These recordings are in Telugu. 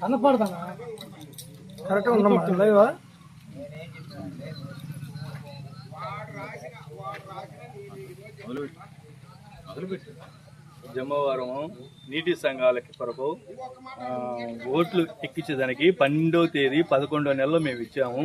కనపడతానా కరెక్ట్ ఉన్నమాట లైవ్ జమ్మవారం నీటి సంఘాలకి కొరకు ఓట్లు ఎక్కించేదానికి పన్నెండవ తేదీ పదకొండవ నెలలో మేము ఇచ్చాము.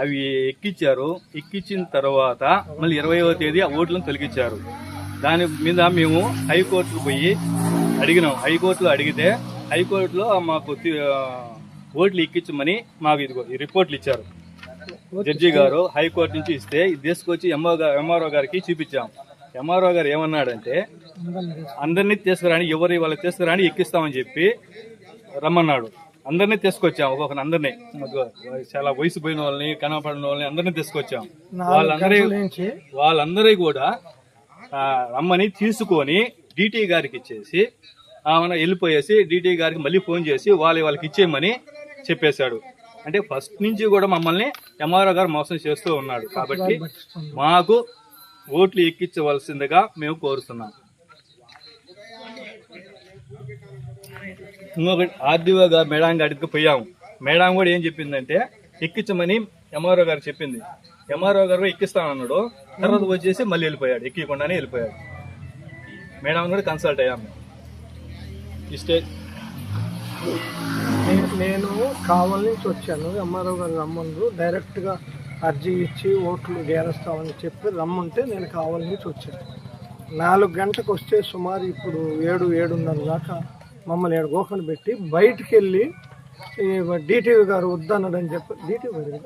అవి ఎక్కించారు ఎక్కించిన తర్వాత మళ్ళీ ఇరవైవ తేదీ ఆ ఓట్లను తొలగించారు. దాని మీద మేము హైకోర్టుకు పోయి అడిగినాం. హైకోర్టులో అడిగితే హైకోర్టులో మాకు ఓట్లు ఎక్కించమని మాకు ఇదిగో ఈ రిపోర్ట్లు ఇచ్చారు. జడ్జి గారు హైకోర్టు నుంచి ఇస్తే ఇది తీసుకొచ్చి ఎంఓ గారు ఎంఆర్ఓ గారికి చూపించాం. ఎంఆర్ఓ గారు ఏమన్నాడంటే అందరినీ తీసుకురాని ఎవరి వాళ్ళకి తీసుకురాని ఎక్కిస్తామని చెప్పి రమ్మన్నాడు. అందరినీ తీసుకొచ్చాం. ఒక్కొక్కరిని అందరినీ. చాలా వయసు పోయిన వాళ్ళని కనపడిన వాళ్ళని అందరినీ తీసుకొచ్చాం. వాళ్ళందరి వాళ్ళందరి కూడా రమ్మని తీసుకొని డిటి గారికి ఇచ్చేసి ఆమె వెళ్ళిపోయేసి డిటి గారికి మళ్ళీ ఫోన్ చేసి వాళ్ళ వాళ్ళకి ఇచ్చేయమని చెప్పేశాడు. అంటే ఫస్ట్ నుంచి కూడా మమ్మల్ని ఎంఆర్ఓ గారు మోసం చేస్తూ ఉన్నాడు. కాబట్టి మాకు ఓట్లు ఎక్కించవలసిందిగా మేము కోరుతున్నాం. ఇంకొకటి ఆర్డీఓ గారు మేడం గారికి పోయాము. మేడం కూడా ఏం చెప్పిందంటే ఎక్కించమని ఎంఆర్ఓ గారు చెప్పింది. ఎంఆర్ఓ గారు ఎక్కిస్తానన్నాడు. తర్వాత వచ్చేసి మళ్ళీ వెళ్ళిపోయాడు. ఎక్కకుండానే వెళ్ళిపోయాడు. మేడం కూడా కన్సల్ట్ అయ్యాము ఈ స్టేజ్ నేను కావాల నుంచి వచ్చాను. ఎంఆర్ఓ గారు రమ్మన్నారు డైరెక్ట్గా అర్జీ ఇచ్చి ఓట్లు గేరస్తామని చెప్పి రమ్మంటే నేను కావాల నుంచి వచ్చాను. నాలుగు గంటలకు వస్తే సుమారు ఇప్పుడు ఏడు ఏడున్నర దాకా మమ్మల్ని ఏడు గోకను పెట్టి బయటికి వెళ్ళి డిటివి గారు వద్దన్నాడని చెప్పి డిటివి గారు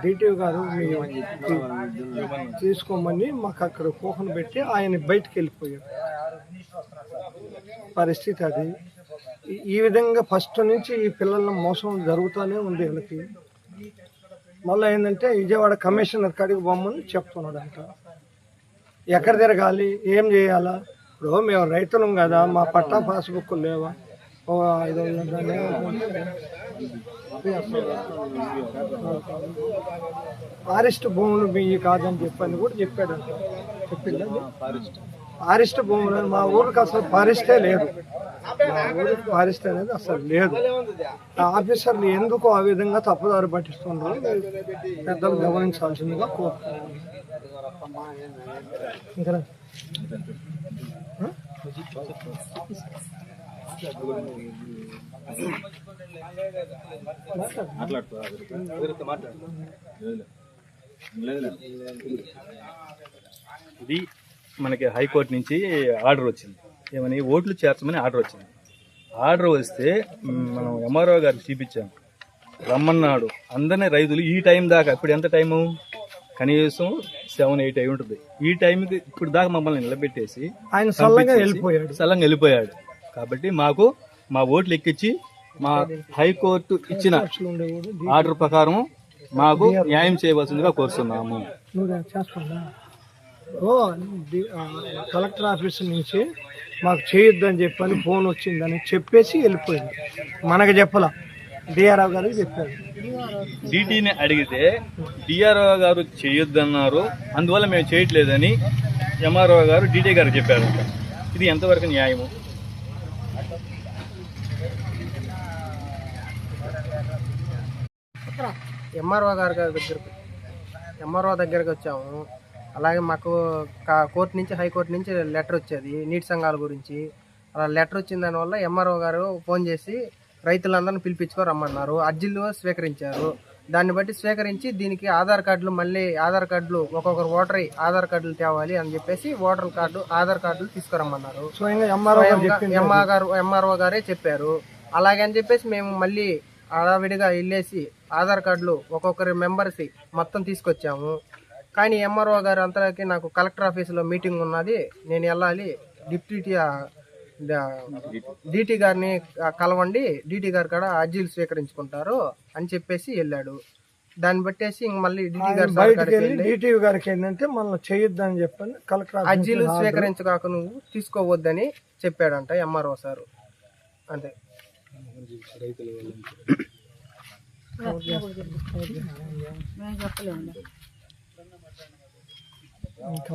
డిటివి గారు. మీ తీసుకోమని మాకు అక్కడ కోకను పెట్టి ఆయన బయటికి వెళ్ళిపోయాడు పరిస్థితి అది. ఈ- విధంగా ఫస్ట్ నుంచి ఈ పిల్లల మోసం జరుగుతూనే ఉంది వీళ్ళకి. మళ్ళీ ఏంటంటే విజయవాడ కమిషనర్ కాడికి బొమ్మని చెప్తున్నాడంట ఎక్కడ తిరగాలి? ఏం చేయాలా? ఇప్పుడు మేము రైతులం కదా మా పట్టా పాస్బుక్ లేవా? ఐదు ఫారెస్ట్ భూములు మీ కాదని చెప్పని కూడా చెప్పాడంట చెప్పిందా ఫారెస్ట్. భూములు మా ఊరికి అసలు ఫారెస్టే లేదు. మా ఊరికి ఫారెస్ట్ అనేది అసలు లేదు. ఆఫీసర్లు ఎందుకు ఆ విధంగా తప్పుదారి పట్టిస్తున్నారు పెద్దలు గమనించాల్సిందిగా కోరుతున్నాను ఇంకా? ఇది మనకి హైకోర్టు నుంచి ఆర్డర్ వచ్చింది. ఏమని? ఓట్లు చేర్చమని ఆర్డర్ వచ్చింది. ఆర్డర్ వస్తే మనం ఎంఆర్ఓ గారికి చూపించాం. రమ్మన్నాడు. అందరినీ రైతులు ఈ టైం దాకా ఇప్పుడు ఎంత టైము? కనీసం సెవెన్ ఎయిట్ అయి ఉంటుంది. ఈ టైంకి ఇప్పుడు దాకా మమ్మల్ని నిలబెట్టేసి ఆయన సల్లగా వెళ్ళిపోయాడు. స్థలంగా వెళ్ళిపోయాడు. కాబట్టి మాకు మా ఓట్లు ఎక్కించి మా హైకోర్టు ఇచ్చిన ఆర్డర్ ప్రకారం మాకు న్యాయం చేయవలసిందిగా కోరుతున్నాము. ఓ కలెక్టర్ ఆఫీస్ నుంచి మాకు చేయొద్దని చెప్పని ఫోన్ వచ్చిందని చెప్పేసి వెళ్ళిపోయింది. మనకు చెప్పలా. డిఆర్ఓ గారికి చెప్పారు. డీటీని అడిగితే డిఆర్ఓ గారు చేయొద్దన్నారు. అందువల్ల మేము చేయట్లేదని ఎంఆర్ఓ గారు డీటీ గారు చెప్పారు ఇది ఎంతవరకు న్యాయము? ఎంఆర్ఓ గారి దగ్గరకు ఎంఆర్ఓ దగ్గరకు వచ్చాము. అలాగే మాకు కా- కోర్టు నుంచి హైకోర్టు నుంచి లెటర్ వచ్చేది నీటి సంఘాల గురించి. అలా లెటర్ వచ్చిన దానివల్ల ఎంఆర్ఓ గారు ఫోన్ చేసి రైతులందరిని పిలిపించుకో రమ్మన్నారు. అర్జీలు స్వీకరించారు. దాన్ని బట్టి స్వీకరించి దీనికి ఆధార్ కార్డులు మళ్ళీ ఆధార్ కార్డులు ఒక్కొక్కరు ఓటర్ ఆధార్ కార్డులు తేవాలి అని చెప్పేసి ఓటర్ కార్డు ఆధార్ కార్డులు తీసుకురమ్మన్నారు. ఎంఆర్ గారు ఎంఆర్ఓ గారే చెప్పారు. అలాగే అని చెప్పేసి మేము మళ్ళీ హడావిడిగా వెళ్ళేసి ఆధార్ కార్డులు ఒక్కొక్కరి మెంబర్స్ మొత్తం తీసుకొచ్చాము. కానీ ఎంఆర్ఓ గారు అంతలోకి నాకు కలెక్టర్ ఆఫీసులో మీటింగ్ ఉన్నది. నేను వెళ్ళాలి డిప్యూటీ డిటి గారిని కలవండి. డిటి గారు కూడా అర్జీలు స్వీకరించుకుంటారు అని చెప్పేసి వెళ్ళాడు. దాన్ని బట్టేసి ఇంక మళ్ళీ డిటి గారు బయటకు వెళ్ళి డిటివి గారికి ఏంటంటే మనం చేయొద్దని చెప్పని కలెక్టర్ అర్జీలు స్వీకరించగాక నువ్వు తీసుకోవద్దని చెప్పాడంట ఎంఆర్ఓ సారు. అంతే. ఇంకా